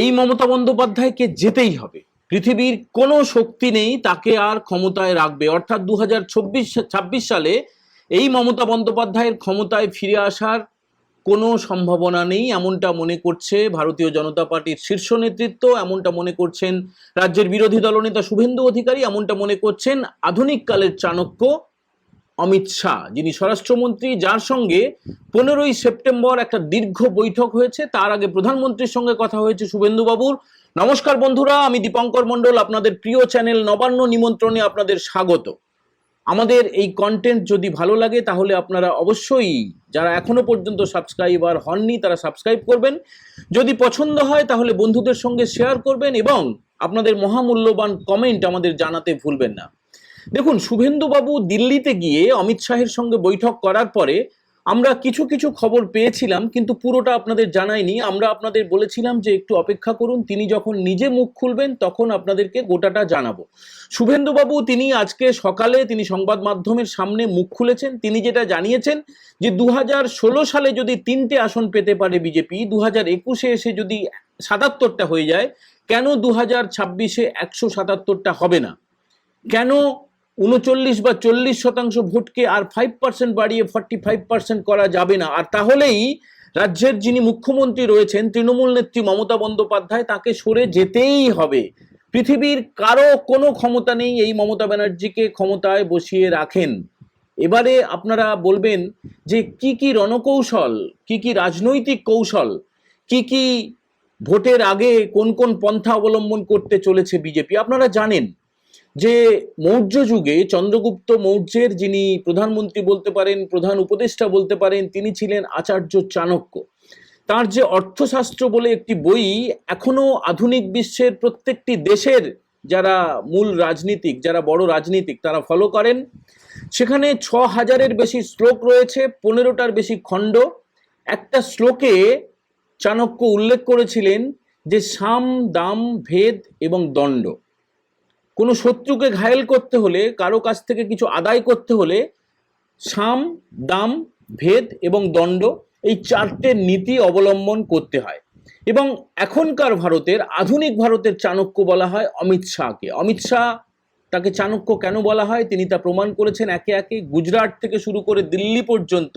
এই মমতা বন্দ্যোপাধ্যায়কে যেতেই হবে। পৃথিবীর কোনো শক্তি নেই তাকে আর ক্ষমতায় রাখবে। অর্থাৎ দু হাজার ছাব্বিশ সালে এই মমতা বন্দ্যোপাধ্যায়ের ক্ষমতায় ফিরে আসার কোনো সম্ভাবনা নেই, এমনটা মনে করছে ভারতীয় জনতা পার্টির শীর্ষ নেতৃত্ব, এমনটা মনে করছেন রাজ্যের বিরোধী দলনেতা শুভেন্দু অধিকারী, এমনটা মনে করছেন আধুনিক কালের চাণক্য অমিত শাহ, যিনি স্বরাষ্ট্রমন্ত্রী, যার সঙ্গে পনেরোই সেপ্টেম্বর একটা দীর্ঘ বৈঠক হয়েছে। তার আগে প্রধানমন্ত্রীর সঙ্গে কথা হয়েছে শুভেন্দু বাবুর নমস্কার বন্ধুরা, আমি দীপঙ্কর মণ্ডল, আপনাদের প্রিয় চ্যানেল নবান্ন নিমন্ত্রণে আপনাদের স্বাগত। আমাদের এই কন্টেন্ট যদি ভালো লাগে, তাহলে আপনারা অবশ্যই, যারা এখনও পর্যন্ত সাবস্ক্রাইবার হননি, তারা সাবস্ক্রাইব করবেন। যদি পছন্দ হয়, তাহলে বন্ধুদের সঙ্গে শেয়ার করবেন এবং আপনাদের মহামূল্যবান কমেন্ট আমাদের জানাতে ভুলবেন না। দেখুন, শুভেন্দুবাবু দিল্লিতে গিয়ে অমিত শাহের সঙ্গে বৈঠক করার পরে আমরা কিছু কিছু খবর পেয়েছিলাম, কিন্তু পুরোটা আপনাদের জানাইনি। আমরা আপনাদের বলেছিলাম যে একটু অপেক্ষা করুন, তিনি যখন নিজে মুখ খুলবেন, তখন আপনাদেরকে গোটাটা জানাব। শুভেন্দুবাবু, তিনি আজকে সকালে তিনি সংবাদ মাধ্যমের সামনে মুখ খুলেছেন। তিনি যেটা জানিয়েছেন যে দু হাজার ষোলো সালে যদি তিনটে আসন পেতে পারে বিজেপি দু হাজার একুশে এসে যদি সাতাত্তরটা হয়ে যায়, কেন দু হাজার ছাব্বিশে একশো সাতাত্তরটা হবে না? কেন উনচল্লিশ বা চল্লিশ শতাংশ ভোটকে আর ফাইভ পার্সেন্ট বাড়িয়ে ফর্টি ফাইভ পার্সেন্ট করা যাবে না। আর তাহলেই রাজ্যের যিনি মুখ্যমন্ত্রী রয়েছেন, তৃণমূল নেত্রী মমতা বন্দ্যোপাধ্যায় তাকে সরে যেতেই হবে। পৃথিবীর কারও কোনো ক্ষমতা নেই এই মমতা ব্যানার্জিকে ক্ষমতায় বসিয়ে রাখেন। এবারে আপনারা বলবেন যে কি কি রণকৌশল, কি কি রাজনৈতিক কৌশল, কি কি ভোটের আগে কোন কোন পন্থা অবলম্বন করতে চলেছে বিজেপি? আপনারা জানেন। যে মৌর্য যুগে চন্দ্রগুপ্ত মৌর্যের যিনি প্রধানমন্ত্রী বলতে পারেন, প্রধান উপদেষ্টা বলতে পারেন, তিনি ছিলেন আচার্য চাণক্য। তার যে অর্থশাস্ত্র বলে একটি বই এখনও আধুনিক বিশ্বের প্রত্যেকটি দেশের যারা মূল রাজনীতিক, যারা বড় রাজনীতিক, তারা ফলো করেন। সেখানে ছ হাজারের বেশি শ্লোক রয়েছে, পনেরোটার বেশি খণ্ড। একটা শ্লোকে চাণক্য উল্লেখ করেছিলেন যে সাম, দাম, ভেদ এবং দণ্ড। কোনো শত্রুকে ঘায়েল করতে হলে, কারও কাছ থেকে কিছু আদায় করতে হলে সাম, দাম, ভেদ এবং দণ্ড এই চারটে নীতি অবলম্বন করতে হয়। এবং এখনকার ভারতের, আধুনিক ভারতের চাণক্য বলা হয় অমিত শাহকে। অমিত শাহ তাকে চাণক্য কেন বলা হয়? তিনি তা প্রমাণ করেছেন একে একে গুজরাট থেকে শুরু করে দিল্লি পর্যন্ত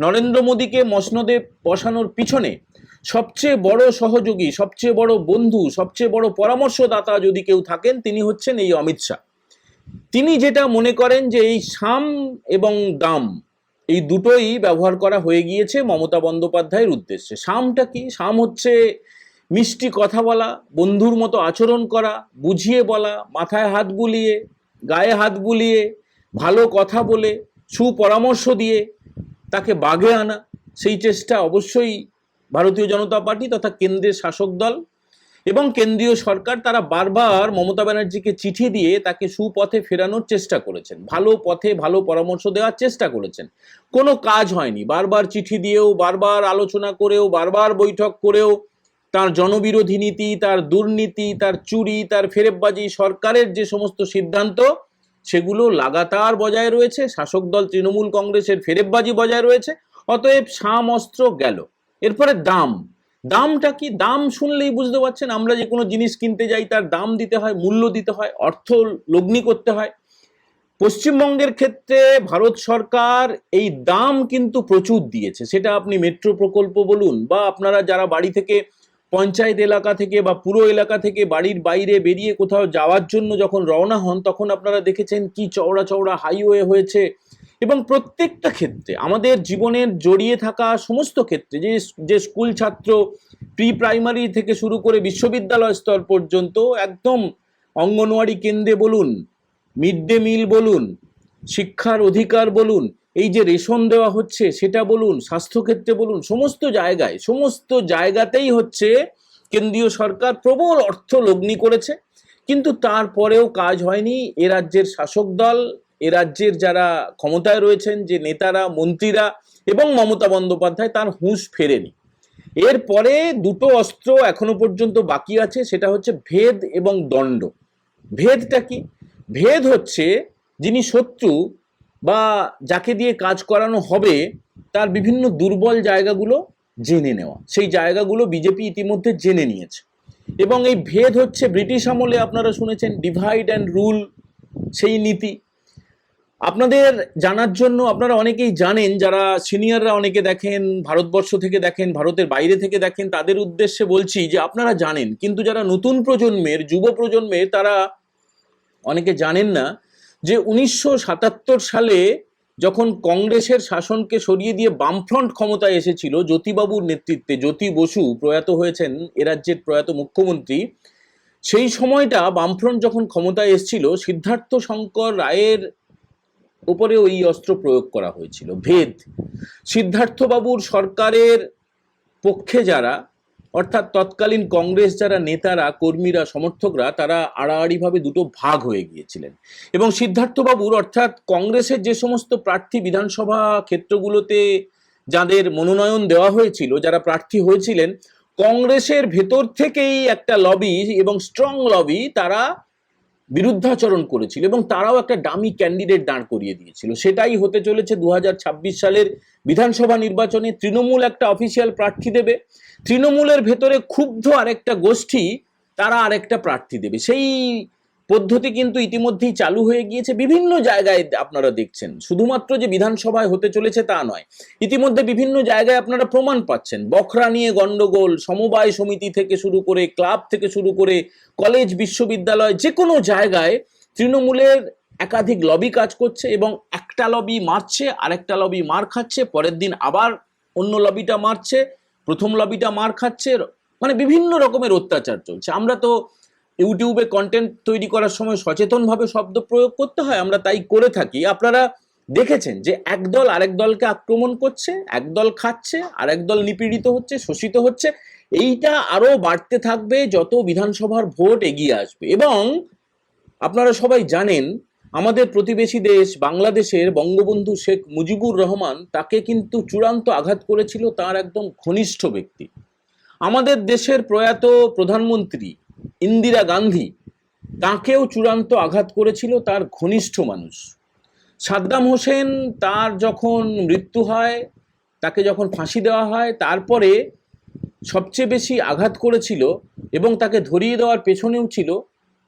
নরেন্দ্র মোদীকে মসনদে বসানোর পিছনে সবচেয়ে বড় সহযোগী, সবচেয়ে বড় বন্ধু, সবচেয়ে বড় পরামর্শদাতা যদি কেউ থাকেন, তিনি হচ্ছেন এই অমিত শাহ। তিনি যেটা মনে করেন যে এই সাম এবং দাম, এই দুটোই ব্যবহার করা হয়ে গিয়েছে মমতা বন্দ্যোপাধ্যায়ের উদ্দেশ্যে। সামটা কি? সাম হচ্ছে মিষ্টি কথা বলা, বন্ধুর মতো আচরণ করা, বুঝিয়ে বলা, মাথায় হাত বুলিয়ে, গায়ে হাত বুলিয়ে, ভালো কথা বলে, সুপরামর্শ দিয়ে তাকে বাগে আনা, সেই চেষ্টা অবশ্যই ভারতীয় জনতা পার্টি তথা কেন্দ্রের শাসক দল এবং কেন্দ্রীয় সরকার তারা বারবার মমতা ব্যানার্জিকে চিঠি দিয়ে তাকে সুপথে ফেরানোর চেষ্টা করেছেন। ভালো পথে ভালো পরামর্শ দেওয়ার চেষ্টা করেছেন। কোনো কাজ হয়নি। বারবার চিঠি দিয়েও, বারবার আলোচনা করেও, বারবার বৈঠক করেও তার জনবিরোধী নীতি, তার দুর্নীতি, তার চুরি, তার ফেরেববাজি, সরকারের যে সমস্ত সিদ্ধান্ত, সেগুলো লাগাতার বজায় রয়েছে। শাসক দল তৃণমূল কংগ্রেসের ফেরেববাজি বজায় রয়েছে। অতএব সাম, অস্ত্র গেল। এরপরে দাম। দামটা কি? দাম শুনলেই বুঝতে পারছেন, আমরা যে কোনো জিনিস কিনতে যাই, তার দাম দিতে হয়, মূল্য দিতে হয়, অর্থ লগ্নি করতে হয়। পশ্চিমবঙ্গের ক্ষেত্রে ভারত সরকার এই দাম কিন্তু প্রচুর দিয়েছে। সেটা আপনি মেট্রো প্রকল্প বলুন বা আপনারা যারা বাড়ি থেকে পঞ্চায়েত এলাকা থেকে বা পুরো এলাকা থেকে বাড়ির বাইরে বেরিয়ে কোথাও যাওয়ার জন্য যখন রওনা হন, তখন আপনারা দেখেছেন কি চওড়া চওড়া হাইওয়ে হয়েছে। এবং প্রত্যেকটা ক্ষেত্রে, আমাদের জীবনের জড়িয়ে থাকা সমস্ত ক্ষেত্রে, যে যে স্কুল ছাত্র প্রি প্রাইমারি থেকে শুরু করে বিশ্ববিদ্যালয় স্তর পর্যন্ত একদম অঙ্গনওয়াড়ি কেন্দ্রে বলুন মিড ডে মিল বলুন, শিক্ষার অধিকার বলুন এই যে রেশন দেওয়া হচ্ছে, সেটা বলুন, স্বাস্থ্যক্ষেত্রে বলুন, সমস্ত জায়গায়, সমস্ত জায়গাতেই হচ্ছে কেন্দ্রীয় সরকার প্রবল অর্থ লগ্নি করেছে। কিন্তু তারপরেও কাজ হয়নি। এ রাজ্যের শাসক দল, এ রাজ্যের যারা ক্ষমতায় রয়েছেন, যে নেতারা, মন্ত্রীরা এবং মমতা বন্দ্যোপাধ্যায়, তার হুঁশ ফেরেনি। এরপরে দুটো অস্ত্র এখনও পর্যন্ত বাকি আছে, সেটা হচ্ছে ভেদ এবং দণ্ড। ভেদটা কি? ভেদ হচ্ছে, যিনি শত্রু বা যাকে দিয়ে কাজ করানো হবে, তার বিভিন্ন দুর্বল জায়গাগুলো জেনে নেওয়া। সেই জায়গাগুলো বিজেপি ইতিমধ্যে জেনে নিয়েছে। এবং এই ভেদ হচ্ছে ব্রিটিশ আমলে আপনারা শুনেছেন ডিভাইড অ্যান্ড রুল সেই নীতি। আপনাদের জানার জন্য আপনারা অনেকেই জানেন, যারা সিনিয়ররা অনেকে দেখেন, ভারতবর্ষ থেকে দেখেন, ভারতের বাইরে থেকে দেখেন, তাদের উদ্দেশ্যে বলছি যে আপনারা জানেন, কিন্তু যারা নতুন প্রজন্মের, যুব প্রজন্মের, তারা অনেকে জানেন না যে উনিশশো সাতাত্তর সালে যখন কংগ্রেসের শাসনকে সরিয়ে দিয়ে বামফ্রন্ট ক্ষমতায় এসেছিল জ্যোতিবাবুর নেতৃত্বে, জ্যোতি বসু প্রয়াত হয়েছেন এ রাজ্যের প্রয়াত মুখ্যমন্ত্রী, সেই সময়টা বামফ্রন্ট যখন ক্ষমতায় এসেছিল, সিদ্ধার্থ শঙ্কর রায়ের উপরে ওই অস্ত্র প্রয়োগ করা হয়েছিল, ভেদ। সিদ্ধার্থবাবুর সরকারের পক্ষে যারা অর্থাৎ তৎকালীন কংগ্রেস যারা নেতারা, কর্মীরা, সমর্থকরা, তারা আড়াআড়িভাবে দুটো ভাগ হয়ে গিয়েছিলেন। এবং সিদ্ধার্থবাবুর অর্থাৎ কংগ্রেসের যে সমস্ত প্রার্থী বিধানসভা ক্ষেত্রগুলোতে যাদের মনোনয়ন দেওয়া হয়েছিল, যারা প্রার্থী হয়েছিলেন, কংগ্রেসের ভেতর থেকেই একটা লবি এবং স্ট্রং লবি তারা বিরুদ্ধাচরণ করেছিল এবং তারাও একটা ডামি ক্যান্ডিডেট দাঁড় করিয়ে দিয়েছিল। সেটাই হতে চলেছে দু হাজার ছাব্বিশ সালের বিধানসভা নির্বাচনে। তৃণমূল একটা অফিসিয়াল প্রার্থী দেবে। তৃণমূলের ভেতরে ক্ষুব্ধ আরেকটা গোষ্ঠী তারা আরেকটা প্রার্থী দেবে। সেই পদ্ধতি কিন্তু ইতিমধ্যেই চালু হয়ে গিয়েছে। বিভিন্ন জায়গায় আপনারা দেখছেন। শুধুমাত্র যে বিধানসভায় হতে চলেছে তা নয়। ইতিমধ্যে বিভিন্ন জায়গায় আপনারা প্রমাণ পাচ্ছেন। বখরা নিয়ে গন্ডগোল, সমবায় সমিতি থেকে শুরু করে, ক্লাব থেকে শুরু করে, কলেজ, বিশ্ববিদ্যালয় যে কোনো জায়গায় তৃণমূলের একাধিক লবি কাজ করছে এবং একটা লবি মারছে, আরেকটা লবি মার খাচ্ছে, পরের দিন আবার অন্য লবিটা মারছে, প্রথম লবিটা মার খাচ্ছে মানে বিভিন্ন রকমের অত্যাচার চলছে। আমরা তো ইউটিউবে কন্টেন্ট তৈরি করার সময় সচেতনভাবে শব্দ প্রয়োগ করতে হয়, আমরা তাই করে থাকি। আপনারা দেখেছেন যে একদল আরেক দলকে আক্রমণ করছে, একদল খাচ্ছে আর দল নিপীড়িত হচ্ছে, শোষিত হচ্ছে। এইটা আরও বাড়তে থাকবে যত বিধানসভার ভোট এগিয়ে আসবে। এবং আপনারা সবাই জানেন, আমাদের প্রতিবেশী দেশ বাংলাদেশের বঙ্গবন্ধু শেখ মুজিবুর রহমান তাকে কিন্তু চূড়ান্ত আঘাত করেছিল তার একদম ঘনিষ্ঠ ব্যক্তি। আমাদের দেশের প্রয়াত প্রধানমন্ত্রী ইন্দিরা গান্ধী তাকেও চূড়ান্ত আঘাত করেছিল তার ঘনিষ্ঠ মানুষ। সাদ্দাম হোসেন তার যখন মৃত্যু হয়, তাকে যখন ফাঁসি দেওয়া হয়, তারপরে সবচেয়ে বেশি আঘাত করেছিল এবং তাকে ধরিয়ে দেওয়ার পেছনেও ছিল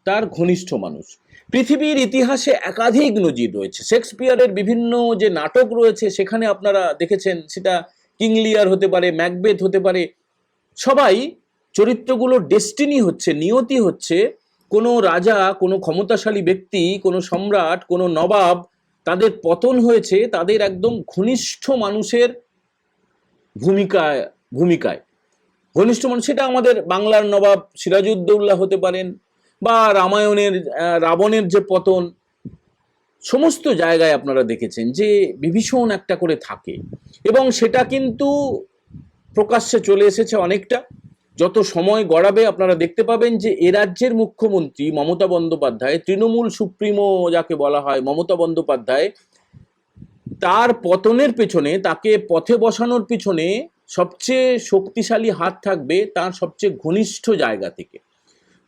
তার ঘনিষ্ঠ মানুষ। পৃথিবীর ইতিহাসে একাধিক নজির রয়েছে। শেক্সপিয়ারের বিভিন্ন যে নাটক রয়েছে, সেখানে আপনারা দেখেছেন, সেটা কিংলিয়ার হতে পারে, ম্যাকবেথ হতে পারে, সবাই চরিত্রগুলোর ডেস্টিনি হচ্ছে, নিয়তি হচ্ছে। কোনো রাজা, কোনো ক্ষমতাশালী ব্যক্তি, কোনো সম্রাট, কোনো নবাব তাদের পতন হয়েছে, তাদের একদম ঘনিষ্ঠ মানুষের ভূমিকায় ভূমিকায়। ঘনিষ্ঠ মানুষ, সেটা আমাদের বাংলার নবাব সিরাজউদ্দৌল্লা হতে পারেন বা রামায়ণের রাবণের যে পতন, সমস্ত জায়গায় আপনারা দেখেছেন যে বিভীষণ একটা করে থাকে। এবং সেটা কিন্তু প্রকাশ্যে চলে এসেছে অনেকটা। যত সময় গড়াবে আপনারা দেখতে পাবেন যে এ রাজ্যের মুখ্যমন্ত্রী মমতা বন্দ্যোপাধ্যায়, তৃণমূল সুপ্রিমো যাকে বলা হয় মমতা বন্দ্যোপাধ্যায়, তার পতনের পেছনে, তাকে পথে বসানোর পিছনে সবচেয়ে শক্তিশালী হাত থাকবে তার সবচেয়ে ঘনিষ্ঠ জায়গা থেকে।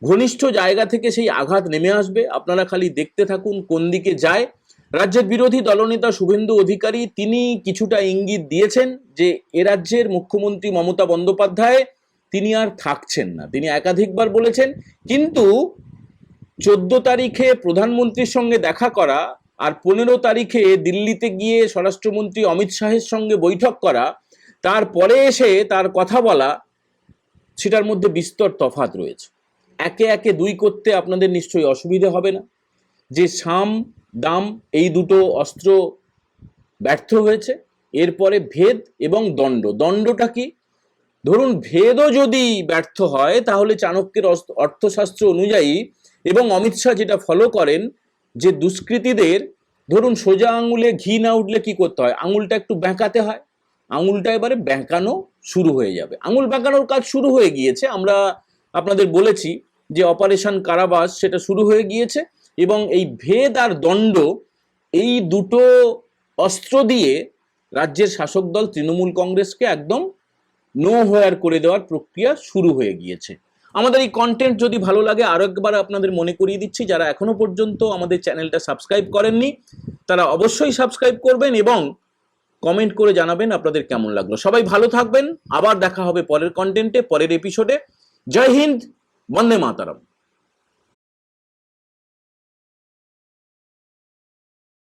ঘনিষ্ঠ জায়গা থেকে সেই আঘাত নেমে আসবে। আপনারা খালি দেখতে থাকুন কোন দিকে যায়। রাজ্যের বিরোধী দলনেতা শুভেন্দু অধিকারী, তিনি কিছুটা ইঙ্গিত দিয়েছেন যে এ রাজ্যের মুখ্যমন্ত্রী মমতা বন্দ্যোপাধ্যায় তিনি আর থাকছেন না। তিনি একাধিকবার বলেছেন, কিন্তু চোদ্দ তারিখে প্রধানমন্ত্রীর সঙ্গে দেখা করা আর পনেরো তারিখে দিল্লিতে গিয়ে স্বরাষ্ট্রমন্ত্রী অমিত শাহের সঙ্গে বৈঠক করা, তারপরে এসে তার কথা বলা, সেটার মধ্যে বিস্তর তফাত রয়েছে। একে একে দুই করতে আপনাদের নিশ্চয়ই অসুবিধে হবে না। যে সাম, দাম, এই দুটো অস্ত্র ব্যর্থ হয়েছে, এরপরে ভেদ এবং দণ্ড। দণ্ডটা কি? ধরুন ভেদও যদি ব্যর্থ হয়, তাহলে চাণক্যের অর্থশাস্ত্র অনুযায়ী এবং অমিত শাহ যেটা ফলো করেন, যে দুষ্কৃতীদের, ধরুন সোজা আঙুলে ঘি না উঠলে কি করতে হয়? আঙুলটা একটু বেঁকাতে হয়। আঙুলটা এবারে বেঁকানো শুরু হয়ে যাবে। আঙুল বেঁকানোর কাজ শুরু হয়ে গিয়েছে। আমরা আপনাদের বলেছি যে অপারেশন কারাবাস সেটা শুরু হয়ে গিয়েছে এবং এই ভেদ আর দণ্ড এই দুটো অস্ত্র দিয়ে রাজ্যের শাসক দল তৃণমূল কংগ্রেসকে একদম নো হোয়ার করে দেওয়ার প্রক্রিয়া শুরু হয়ে গিয়েছে। আমাদের এই কন্টেন্ট যদি ভালো লাগে, আরও একবার আপনাদের মনে করিয়ে দিচ্ছি, যারা এখনও পর্যন্ত আমাদের চ্যানেলটা সাবস্ক্রাইব করেননি, তারা অবশ্যই সাবস্ক্রাইব করবেন এবং কমেন্ট করে জানাবেন আপনাদের কেমন লাগল। সবাই ভালো থাকবেন, আবার দেখা হবে পরের কন্টেন্টে পরের এপিসোডে জয় হিন্দ, বন্দে মাতারাম।